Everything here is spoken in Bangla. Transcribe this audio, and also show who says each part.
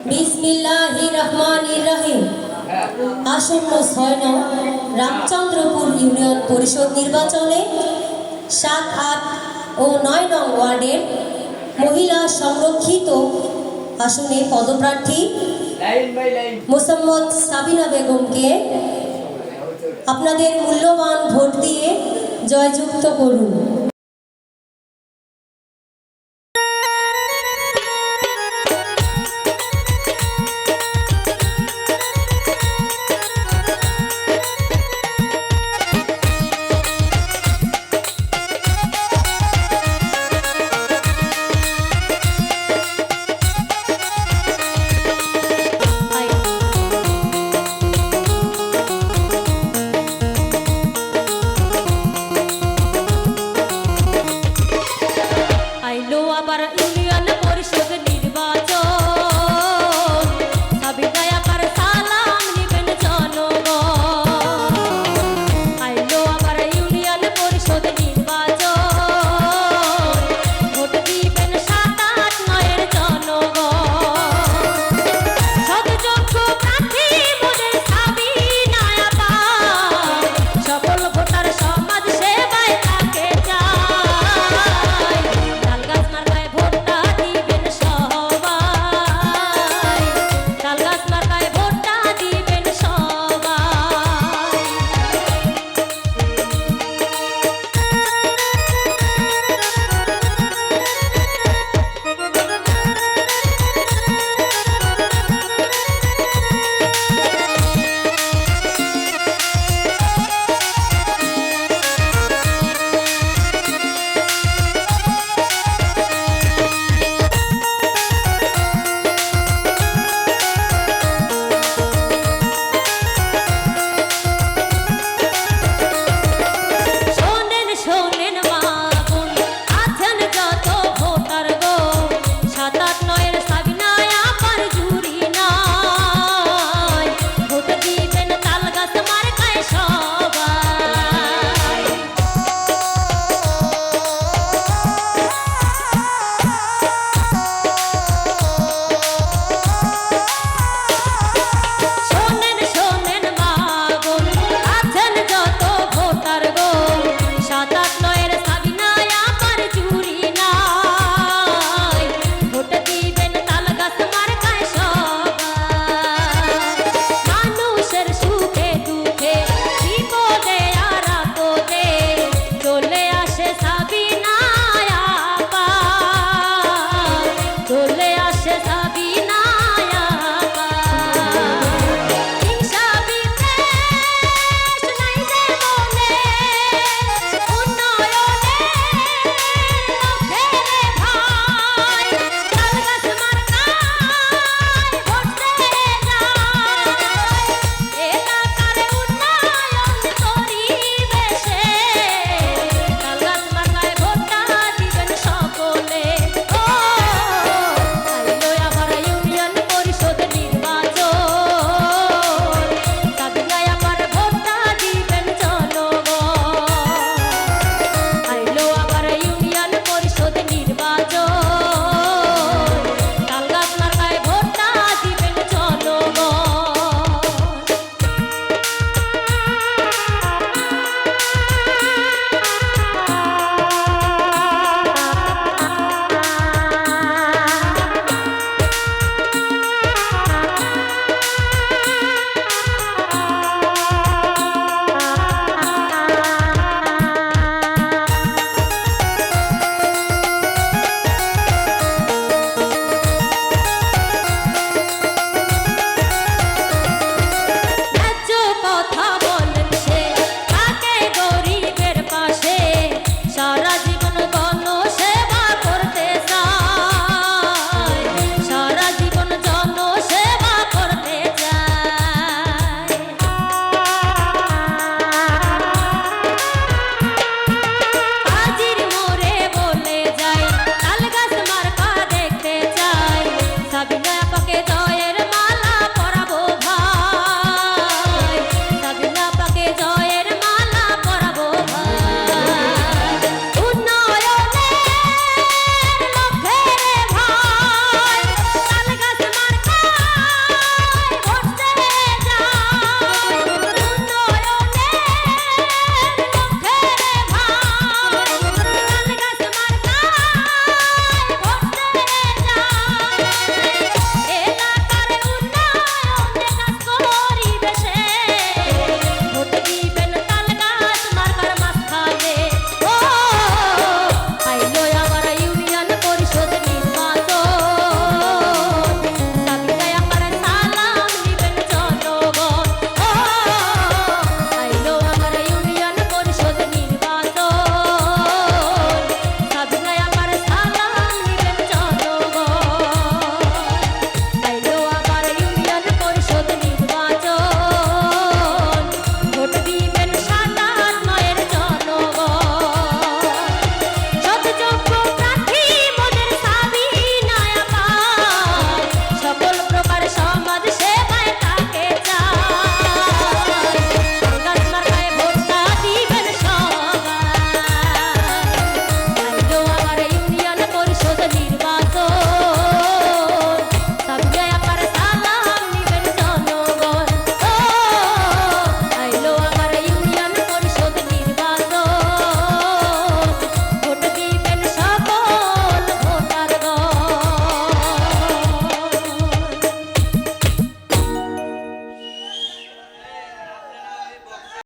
Speaker 1: বিসমিল্লাহির রহমানির রহিম আসন্ন ছয় নং রামচন্দ্রপুর ইউনিয়ন পরিষদ নির্বাচনে সাত, আট ও নয় নং ওয়ার্ডের মহিলা সংরক্ষিত আসনে পদপ্রার্থী মোসাম্মদ সাবিনা বেগমকে আপনাদের মূল্যবান ভোট দিয়ে জয়যুক্ত করুন।